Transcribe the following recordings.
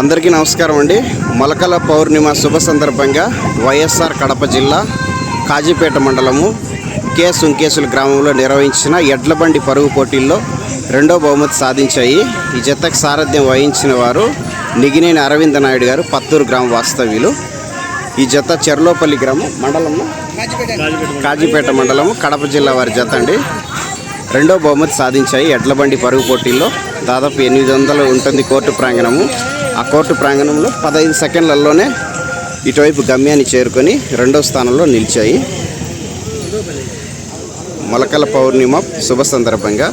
అందరికీ నమస్కారం అండి. మొలకల పౌర్ణిమ శుభ సందర్భంగా వైఎస్ఆర్ కడప జిల్లా కాజీపేట మండలము కే సుంకేసుల గ్రామంలో నిర్వహించిన ఎడ్లబండి పరుగు పోటీల్లో రెండో బహుమతి సాధించాయి. ఈ జతకు సారథ్యం వహించిన వారు నిగినేని అరవింద నాయుడు గారు పత్తూరు గ్రామ వాస్తవ్యులు. ఈ జత చెర్లోపల్లి గ్రామం మండలము కాజీపేట మండలము కడప జిల్లా వారి జత అండి. రెండో బహుమతి సాధించాయి ఎడ్లబండి పరుగు పోటీల్లో. దాదాపు ఎనిమిది వందలు ఉంటుంది కోర్టు ప్రాంగణము. ఆ కోర్టు ప్రాంగణంలో పదహైదు సెకండ్లలోనే ఇటువైపు గమ్యాన్ని చేరుకొని రెండో స్థానంలో నిలిచాయి. మొలకల పౌర్ణిమ శుభ సందర్భంగా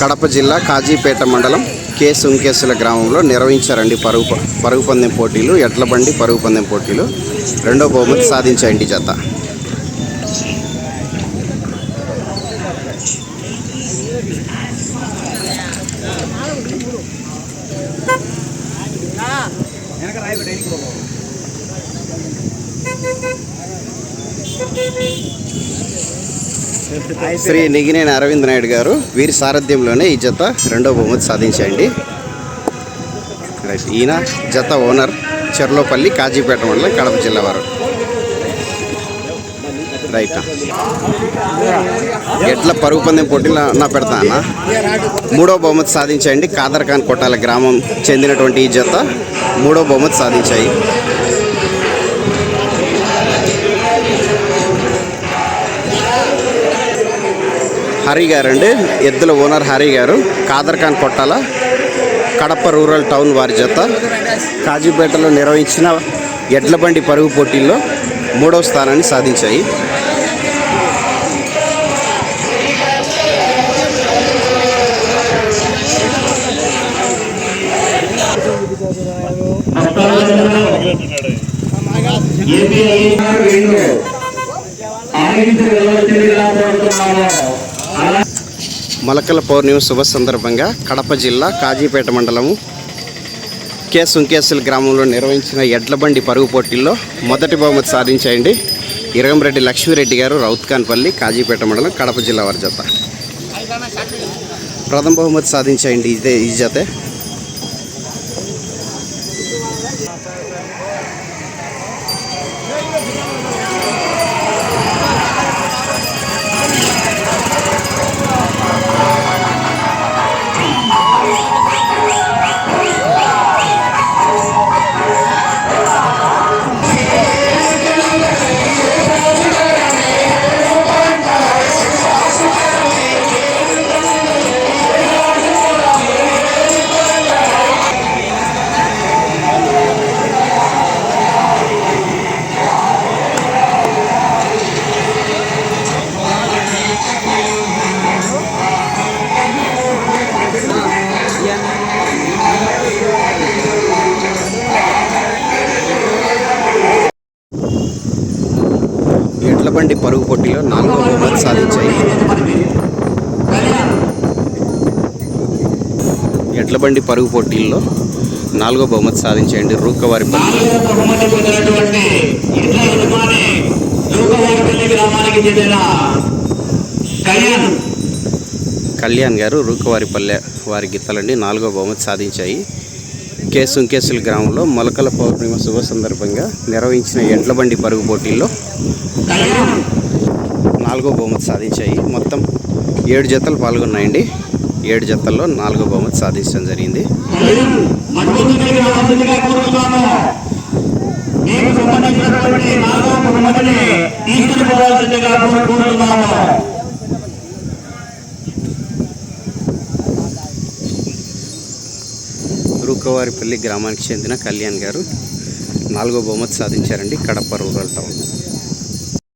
కడప జిల్లా కాజీపేట మండలం కే సుంకేసుల గ్రామంలో నిర్వహించారండి పరుగు పరుగు పందెం పోటీలు ఎడ్లబండి పరుగు పందెం పోటీలు. రెండో బహుమతి సాధించాయండి జత. శ్రీ నిగినేని అరవింద్ నాయుడు గారు వీరి సారథ్యంలోనే ఈ జత రెండో బహుమతి సాధించండి ఈయన జత ఓనర్ చెర్లోపల్లి కాజీపేట మండలం కడప జిల్లా వారు. రైట్. ఎట్ల పరుగు పందెం పోటీలో నా పెడతా అన్న. మూడో బహుమతి సాధించాయండి. కాదర్ఖాన్ కొట్టాల గ్రామం చెందినటువంటి ఈ జత మూడో బహుమతి సాధించాయి. హరి గారు అండి ఎద్దుల ఓనర్ హరి గారు. కాదర్ఖాన్ కొట్టాల. కడప రూరల్ టౌన్ వారి జత. కాజీపేటలో నిర్వహించిన ఎడ్లబండి పరుగు పోటీల్లో మూడవ స్థానాన్ని సాధించాయి. మొలకల పౌర్ణిమ శుభ సందర్భంగా కడప జిల్లా కాజీపేట మండలము కే సుంకేసుల గ్రామంలో నిర్వహించిన ఎడ్లబండి పరుగు పోటీల్లో మొదటి బహుమతి సాధించాయండి. ఇరగంరెడ్డి లక్ష్మీరెడ్డి గారు రౌత్ఖాన్పల్లి కాజీపేట మండలం కడప జిల్లా వారి జత. ప్రథమ బహుమతి సాధించాయండి ఇదే ఈ జతే. సాధించాయి. ఎడ్లబండి పరుగు పోటీల్లో నాలుగో బహుమతి సాధించాయండి రూక్కవారి కళ్యాణ్ గారు రూకవారిపల్లె వారి గిత్తలండి నాలుగో బహుమతి సాధించాయి. కేసుంకేసుల గ్రామంలో మొలకల పౌర్ణిమ శుభ సందర్భంగా నిర్వహించిన ఎడ్లబండి పరుగు పోటీల్లో నాలుగో బహుమతి సాధించాయి. మొత్తం ఏడు జతలు పాల్గొన్నాయండి. ఏడు జతల్లో నాలుగో బహుమతి సాధించడం జరిగింది. రూకవారిపల్లి గ్రామానికి చెందిన కళ్యాణ్ గారు నాలుగో బహుమతి సాధించారండి కడప రూరల్ టౌన్.